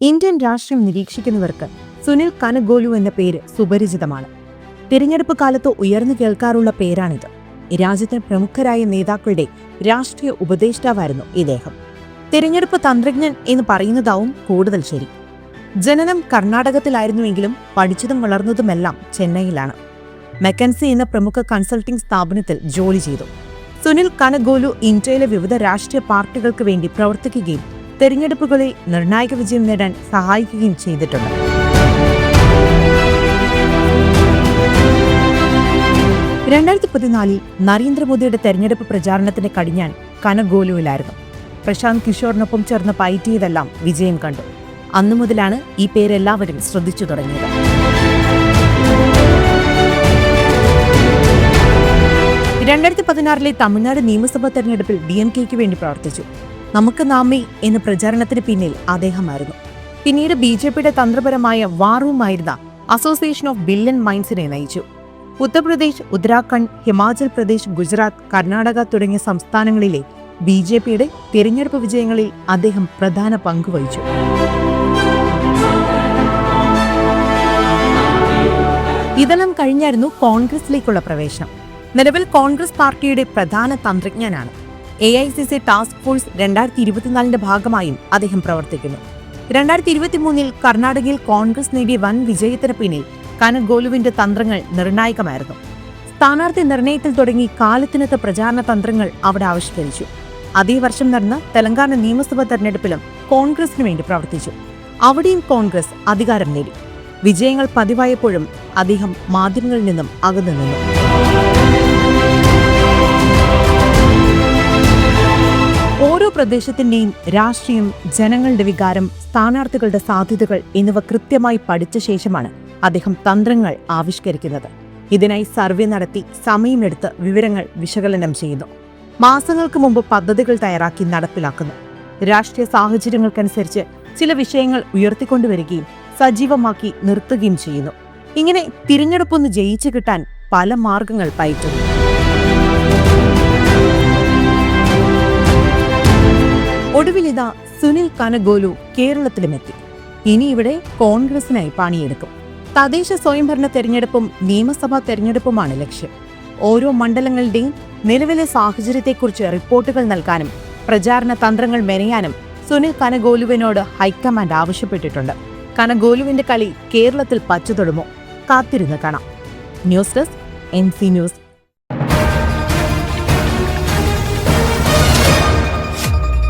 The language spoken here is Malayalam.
ഇന്ത്യൻ രാഷ്ട്രീയം നിരീക്ഷിക്കുന്നവർക്ക് സുനിൽ കനഗോലു എന്ന പേര് സുപരിചിതമാണ്. തിരഞ്ഞെടുപ്പ് കാലത്ത് ഉയർന്നു കേൾക്കാറുള്ള പേരാണിത്. രാജ്യത്തെ പ്രമുഖരായ നേതാക്കളുടെ രാഷ്ട്രീയ ഉപദേഷ്ടാവായിരുന്നു ഇദ്ദേഹം. തിരഞ്ഞെടുപ്പ് തന്ത്രജ്ഞൻ എന്ന് പറയുന്നതാവും കൂടുതൽ ശരി. ജനനം കർണാടകത്തിലായിരുന്നുവെങ്കിലും പഠിച്ചതും വളർന്നതുമെല്ലാം ചെന്നൈയിലാണ്. മെക്കൻസി എന്ന പ്രമുഖ കൺസൾട്ടിംഗ് സ്ഥാപനത്തിൽ ജോലി ചെയ്തു. സുനിൽ കനഗോലു ഇന്ത്യയിലെ വിവിധ രാഷ്ട്രീയ പാർട്ടികൾക്ക് വേണ്ടി പ്രവർത്തിക്കുകയും തെരഞ്ഞെടുപ്പുകളിൽ നിർണായക വിജയം നേടാൻ സഹായിക്കുകയും ചെയ്തിട്ടുണ്ട്. രണ്ടായിരത്തി പതിനാലിൽ നരേന്ദ്രമോദിയുടെ തെരഞ്ഞെടുപ്പ് പ്രചാരണത്തിന്റെ കടിഞ്ഞാൻ കനഗോലുവിലായിരുന്നു പ്രശാന്ത് കിഷോറിനൊപ്പം ചേർന്ന് പയറ്റിയതെല്ലാം വിജയം കണ്ടു. അന്നു മുതലാണ് ഈ പേരെല്ലാവരും ശ്രദ്ധിച്ചു തുടങ്ങിയത്. രണ്ടായിരത്തി പതിനാറിലെ തമിഴ്നാട് നിയമസഭാ തെരഞ്ഞെടുപ്പിൽ ഡി എം കെക്ക് വേണ്ടി പ്രവർത്തിച്ചു. നമുക്ക് നാമി എന്ന പ്രചാരണത്തിന് പിന്നിൽ അദ്ദേഹമായിരുന്നു. പിന്നീട് ബി ജെ പിയുടെ തന്ത്രപരമായ വാറുമായിരുന്ന അസോസിയേഷൻ ഓഫ് ബില്യൺ മൈൻഡ്സിനെ നയിച്ചു. ഉത്തർപ്രദേശ് ഉത്തരാഖണ്ഡ് ഹിമാചൽ പ്രദേശ് ഗുജറാത്ത് കർണാടക തുടങ്ങിയ സംസ്ഥാനങ്ങളിലെ ബി ജെ പിയുടെ തിരഞ്ഞെടുപ്പ് വിജയങ്ങളിൽ അദ്ദേഹം പ്രധാന പങ്കുവഹിച്ചു ഇതെല്ലാം കഴിഞ്ഞായിരുന്നു കോൺഗ്രസിലേക്കുള്ള പ്രവേശനം. നിലവിൽ കോൺഗ്രസ് പാർട്ടിയുടെ പ്രധാന തന്ത്രജ്ഞനാണ് A I C C task force രണ്ടായിരത്തി ഇരുപത്തിനാലിന്റെ ഭാഗമായും അദ്ദേഹം പ്രവർത്തിക്കുന്നു. രണ്ടായിരത്തി ഇരുപത്തിമൂന്നിൽ കർണാടകയിൽ കോൺഗ്രസ് നേടിയ വൻ വിജയത്തിന് പിന്നിൽ കനഗോലുവിന്റെ തന്ത്രങ്ങൾ നിർണായകമായിരുന്നു. സ്ഥാനാർത്ഥി നിർണയത്തിൽ തുടങ്ങി കാലത്തിനത്ത് പ്രചാരണ തന്ത്രങ്ങൾ അവിടെ ആവിഷ്കരിച്ചു. അതേ വർഷം നടന്ന തെലങ്കാന നിയമസഭാ തെരഞ്ഞെടുപ്പിലും കോൺഗ്രസിനു വേണ്ടി പ്രവർത്തിച്ചു. അവിടെയും കോൺഗ്രസ് അധികാരം നേടി. വിജയങ്ങൾ പതിവായപ്പോഴും അദ്ദേഹം മാധ്യമങ്ങളിൽ നിന്നും അകന്നു നിന്നു. പ്രദേശത്തിന്റെയും രാഷ്ട്രീയം ജനങ്ങളുടെ വികാരം സ്ഥാനാർത്ഥികളുടെ സാധ്യതകൾ എന്നിവ കൃത്യമായി പഠിച്ച ശേഷമാണ് അദ്ദേഹം തന്ത്രങ്ങൾ ആവിഷ്കരിക്കുന്നത്. ഇതിനായി സർവേ നടത്തി സമയമെടുത്ത് വിവരങ്ങൾ വിശകലനം ചെയ്യുന്നു. മാസങ്ങൾക്ക് മുമ്പ് പദ്ധതികൾ തയ്യാറാക്കി നടപ്പിലാക്കുന്നു. രാഷ്ട്രീയ സാഹചര്യങ്ങൾക്കനുസരിച്ച് ചില വിഷയങ്ങൾ ഉയർത്തിക്കൊണ്ടുവരികയും സജീവമാക്കി നിർത്തുകയും ചെയ്യുന്നു. ഇങ്ങനെ തിരഞ്ഞെടുപ്പൊന്ന് ജയിച്ചു കിട്ടാൻ പല മാർഗങ്ങൾ പയറ്റുന്നു. ഒടുവിലിതാ സുനിൽ കനഗോലു കേരളത്തിലുമെത്തി. ഇനി ഇവിടെ കോൺഗ്രസിനായി പണിയെടുക്കും. തദ്ദേശ സ്വയംഭരണ തെരഞ്ഞെടുപ്പും നിയമസഭാ തെരഞ്ഞെടുപ്പുമാണ് ലക്ഷ്യം. ഓരോ മണ്ഡലങ്ങളുടെയും നിലവിലെ സാഹചര്യത്തെക്കുറിച്ച് റിപ്പോർട്ടുകൾ നൽകാനും പ്രചാരണ തന്ത്രങ്ങൾ മെനയാനും സുനിൽ കനഗോലുവിനോട് ഹൈക്കമാൻഡ് ആവശ്യപ്പെട്ടിട്ടുണ്ട്. കനഗോലുവിന്റെ കളി കേരളത്തിൽ പച്ചതൊടുമോ? കാത്തിരുന്ന് കാണാം. News desk N C news.